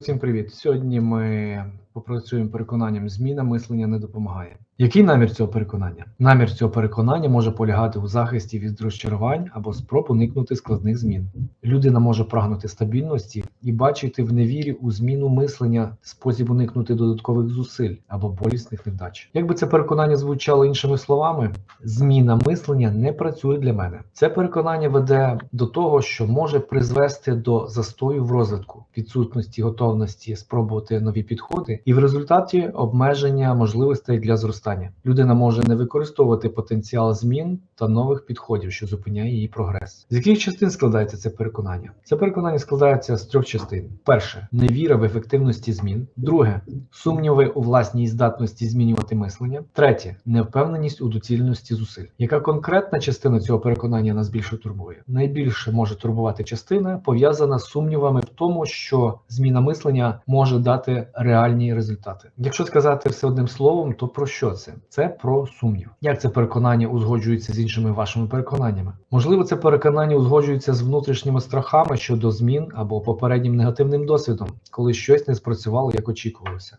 Всім привіт! Сьогодні ми попрацюємо переконанням зміна мислення не допомагає. Який намір цього переконання? Намір цього переконання може полягати у захисті від розчарувань або спроб уникнути складних змін. Людина може прагнути стабільності і бачити в невірі у зміну мислення спосіб уникнути додаткових зусиль або болісних невдач. Якби це переконання звучало іншими словами, зміна мислення не працює для мене. Це переконання веде до того, що може призвести до застою в розвитку, відсутності готовності спробувати нові підходи, і в результаті обмеження можливостей для зростання. Людина може не використовувати потенціал змін та нових підходів, що зупиняє її прогрес. З яких частин складається це переконання? Це переконання складається з трьох частин: перше невіра в ефективності змін, друге сумніви у власній здатності змінювати мислення, третє невпевненість у доцільності зусиль. Яка конкретна частина цього переконання нас більше турбує? Найбільше може турбувати частина, пов'язана з сумнівами в тому, що зміна мислення може дати реальні результати. Якщо сказати все одним словом, то про що це? Це про сумнів. Як це переконання узгоджується з іншими вашими переконаннями? Можливо, це переконання узгоджується з внутрішніми страхами щодо змін або попереднім негативним досвідом, коли щось не спрацювало як очікувалося.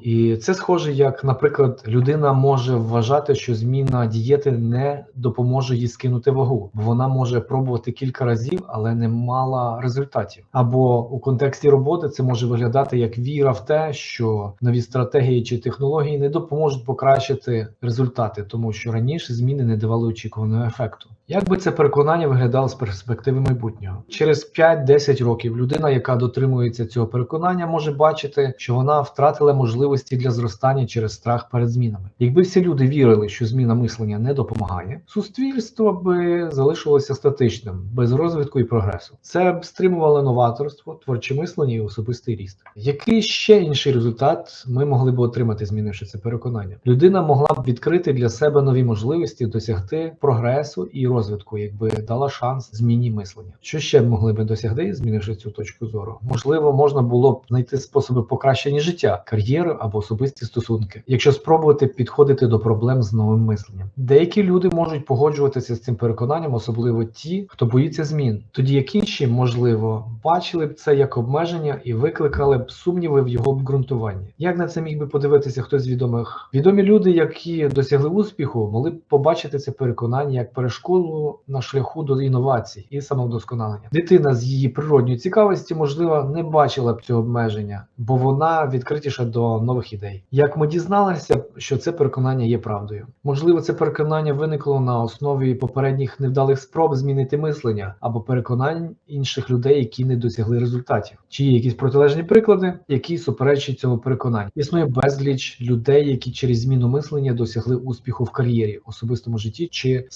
І це схоже, як, наприклад, людина може вважати, що зміна дієти не допоможе їй скинути вагу, вона може пробувати кілька разів, але не мала результатів. Або у контексті роботи це може виглядати як віра в те, що нові стратегії чи технології не допоможуть покращити результати, тому що раніше зміни не давали очікуваного ефекту. Як би це переконання виглядало з перспективи майбутнього? Через 5-10 років людина, яка дотримується цього переконання, може бачити, що вона втратила можливості для зростання через страх перед змінами. Якби всі люди вірили, що зміна мислення не допомагає, суспільство би залишилося статичним, без розвитку і прогресу. Це б стримувало новаторство, творче мислення і особистий ріст. Який ще інший результат ми могли б отримати, змінивши це переконання? Людина могла б відкрити для себе нові можливості досягти прогресу і розвитку, якби дала шанс зміні мислення. Що ще могли би досягти, змінивши цю точку зору? Можливо, можна було б знайти способи покращення життя, кар'єри або особисті стосунки, якщо спробувати підходити до проблем з новим мисленням. Деякі люди можуть погоджуватися з цим переконанням, особливо ті, хто боїться змін. Тоді як інші, можливо, бачили б це як обмеження і викликали б сумніви в його обґрунтуванні. Як на це міг би подивитися хтось з відомих? Відомі люди, які досягли успіху, могли б побачити це переконання як перешкоду на шляху до інновацій і самовдосконалення. Дитина з її природньої цікавості, можливо, не бачила б цього обмеження, бо вона відкритіша до нових ідей. Як ми дізналися, що це переконання є правдою? Можливо, це переконання виникло на основі попередніх невдалих спроб змінити мислення або переконань інших людей, які не досягли результатів. Чи є якісь протилежні приклади, які суперечать цьому переконанню? Існує безліч людей, які через зміну мислення досягли успіху в кар'єрі, особистому житті чи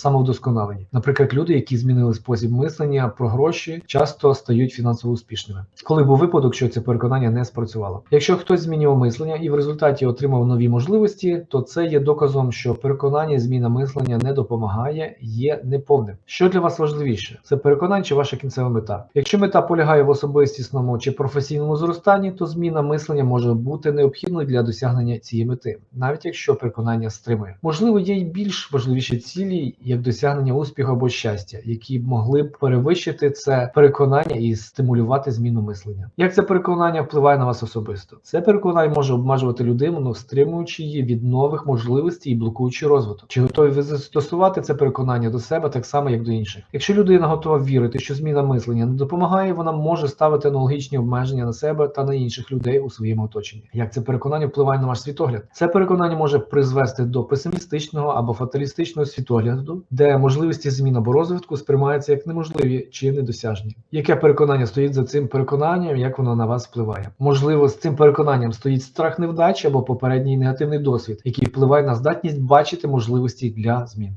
самовдосконаленні. Наприклад, люди, які змінили спосіб мислення про гроші, часто стають фінансово успішними. Коли був випадок, що це переконання не спрацювало. Якщо хтось змінював мислення і в результаті отримав нові можливості, то це є доказом, що переконання зміна мислення не допомагає, є неповним. Що для вас важливіше? Це переконання чи ваша кінцева мета? Якщо мета полягає в особистісному чи професійному зростанні, то зміна мислення може бути необхідною для досягнення цієї мети, навіть якщо переконання стримує. Можливо, є й більш важливіші цілі, як досягнення успіху або щастя, які могли б перевищити це переконання і стимулювати зміну мислення. Як це переконання впливає на вас особисто? Це переконання може обмежувати людину, стримуючи її від нових можливостей і блокуючи розвиток. Чи готові ви застосувати це переконання до себе так само, як до інших? Якщо людина готова вірити, що зміна мислення не допомагає, вона може ставити аналогічні обмеження на себе та на інших людей у своєму оточенні. Як це переконання впливає на ваш світогляд? Це переконання може призвести до песимістичного або фаталістичного світогляду, де можливості змін або розвитку сприймаються як неможливі чи недосяжні. Яке переконання стоїть за цим переконанням, як воно на вас впливає? Можливо, з цим переконанням стоїть страх невдачі або попередній негативний досвід, який впливає на здатність бачити можливості для змін.